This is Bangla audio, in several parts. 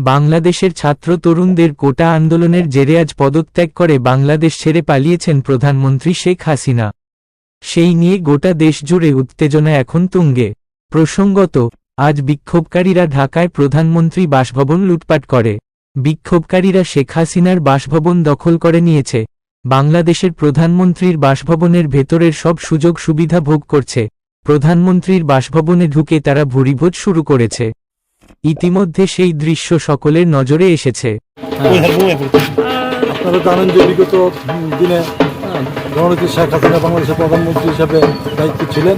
বাংলাদেশের ছাত্র তরুণদের কোটা আন্দোলনের জেরে আজ পদত্যাগ করে বাংলাদেশ ছেড়ে পালিয়েছেন প্রধানমন্ত্রী শেখ হাসিনা। সেই নিয়ে গোটা দেশ জুড়ে উত্তেজনা এখন তুঙ্গে। প্রসঙ্গত, আজ বিক্ষোভকারীরা ঢাকায় প্রধানমন্ত্রী বাসভবন লুটপাট করে। বিক্ষোভকারীরা শেখ হাসিনার বাসভবন দখল করে নিয়েছে। বাংলাদেশের প্রধানমন্ত্রীর বাসভবনের ভেতরের সব সুযোগ সুবিধা ভোগ করছে। প্রধানমন্ত্রীর বাসভবনে ঢুকে তারা ভুরিভোজ শুরু করেছে। ইতিমধ্যে সেই দৃশ্য সকলের নজরে এসেছে। আপনারা জানেন যে বিগত দিনে হ্যাঁ, শেখ হাসিনা বাংলাদেশের প্রধানমন্ত্রী হিসেবে দায়িত্ব ছিলেন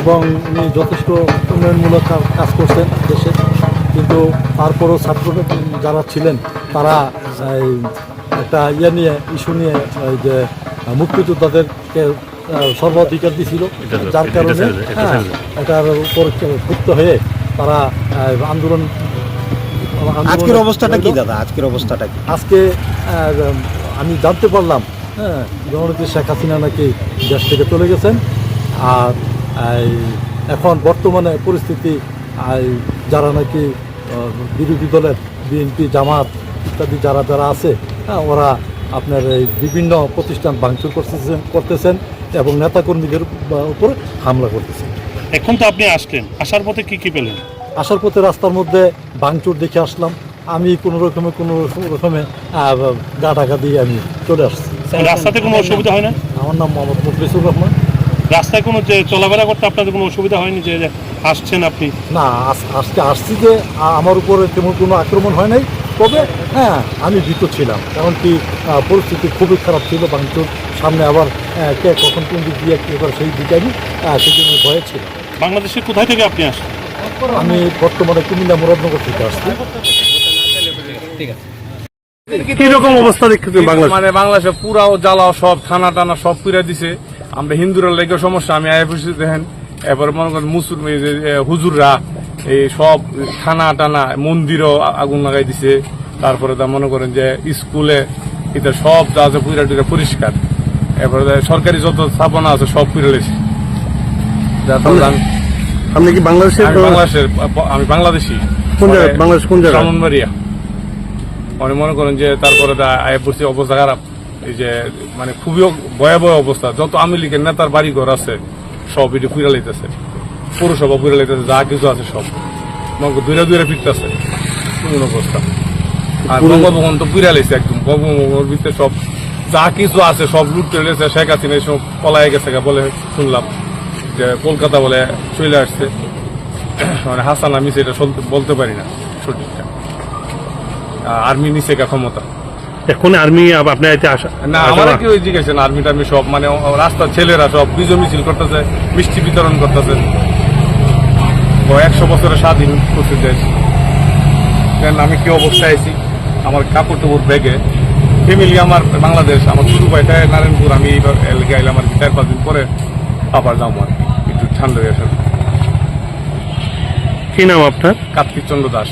এবং উনি যথেষ্ট উন্নয়নমূলক কাজ করছেন দেশে। কিন্তু তারপরও ছাত্র যারা ছিলেন তারা একটা ইয়ে নিয়ে ইস্যু নিয়ে এই যে মুক্তিযোদ্ধাদেরকে আহ, সর্বাধিকার দিছিল। যার কারণে হ্যাঁ, এটার উপর ক্ষুব্ধ হয়ে তারা আন্দোলন আজকের অবস্থাটা কি দাদা? আজকের অবস্থাটা কি? আজকে আমি জানতে পারলাম হ্যাঁ জননেত্রী শেখ হাসিনা নাকি দেশ থেকে চলে গেছেন। আর এখন বর্তমানে পরিস্থিতি যারা নাকি বিরোধী দলের বিএনপি জামাত ইত্যাদি যারা যারা আছে হ্যাঁ, ওরা আপনার এই বিভিন্ন প্রতিষ্ঠান ভাঙচুর করতেছেন করতেছেন এবং নেতাকর্মীদের উপর হামলা করতেছেন এখন তো আপনি আসলেন। আসার পথে কি কি পেলেন? আসার পথে রাস্তার মধ্যে ভাঙচুর দেখে আসলাম। আমি কোনো রকমে কোনো রকমে গা ঢাকা দিয়ে আমি চলে আসছি। রাস্তাতে কোনো অসুবিধা হয় না? আমার নাম মোহাম্মদ মুখলিসুর রহমান। রাস্তায় কোনো যে চলাফেরা করতে আপনাদের কোনো অসুবিধা হয়নি যে আসছেন আপনি? না আজ- আজকে আসছি যে আমার উপরে তেমন কোনো আক্রমণ হয় নাই। তবে হ্যাঁ আমি ভীত ছিলাম। কারণ কি পরিস্থিতি খুবই খারাপ ছিল ভাঙচুর। সামনে আবার কে কখন কোন দিক দিয়ে কী করে সেই দিকে আমি সেই জন্য ভয়ে ছিল বাংলাদেশের কোথায় থেকে আপনি আসেন আমি বর্তমানে কুমিল্লা মুরাদনগর থেকে আসছি। কীরকম অবস্থা দেখতেছেন বাংলাদেশ? মানে বাংলাদেশে পুরাও জ্বালাও সব থানা টানা সব পুরা দিছে। আমরা হিন্দুরা লেগে সমস্যা আমি আয় বসে দেখেন এবার মনে করেন মুসুর হুজুররা এই সব থানা টানা মন্দিরও আগুন লাগাই দিছে। তারপরে তা মনে করেন যে স্কুলে এটা সব যা আছে পুরা টুরা পরিষ্কার। এরপরে সরকারি যত স্থাপনা আছে সব পুরে লেছে আপনি কি বাংলাদেশের বাংলাদেশের আমি বাংলাদেশি। কোন জায়গায়? বাংলাদেশ কোন জায়গায়? ব্রাহ্মণবাড়িয়া মানে মনে করেন যে তারপরে আয় অবস্থা খারাপ। এই যে মানে খুবই ভয়াবহ অবস্থা। যত লীগের নেতার বাড়ি ঘর আছে সব এটি লাইতেছে। পৌরসভা পুরা লাইতেছে যা কিছু আছে সব। মনে দূরে দূরে ফিরতেছে। কোন অবস্থা? আর বঙ্গভবন তো পুরা লাইছে একদম। বঙ্গভবনের ভিতরে সব যা কিছু আছে সব লুট করে শেখ হাসিনা সব পলায় গেছে গা বলে শুনলাম। কলকাতা বলে চলে আসছে। মানে হাসান আমি সেটা বলতে পারি না সঠিকটা। আর্মি নিচে কা ক্ষমতা? এখন আর্মি আপনার এতে আসা না আমার কি ওই জিজ্ঞাসা আর্মি টার্মি সব মানে রাস্তার ছেলেরা সব বিজয় মিছিল করতেছে মিষ্টি বিতরণ করতেছে। একশো বছরের স্বাধীন করছে দেশ দেন আমি কি অবস্থায় আছি? আমার কাপড় টাপড় ব্যাগে। ফ্যামিলি আমার বাংলাদেশ আমার ছোট ভাইটা নারায়ণপুর আমি এইবার এলাকায় আইলাম আর কি চার পাঁচ দিন পরে আবার যাব আর ঠান্ডা কি নাম আপনার? কার্তিক চন্দ্র দাস।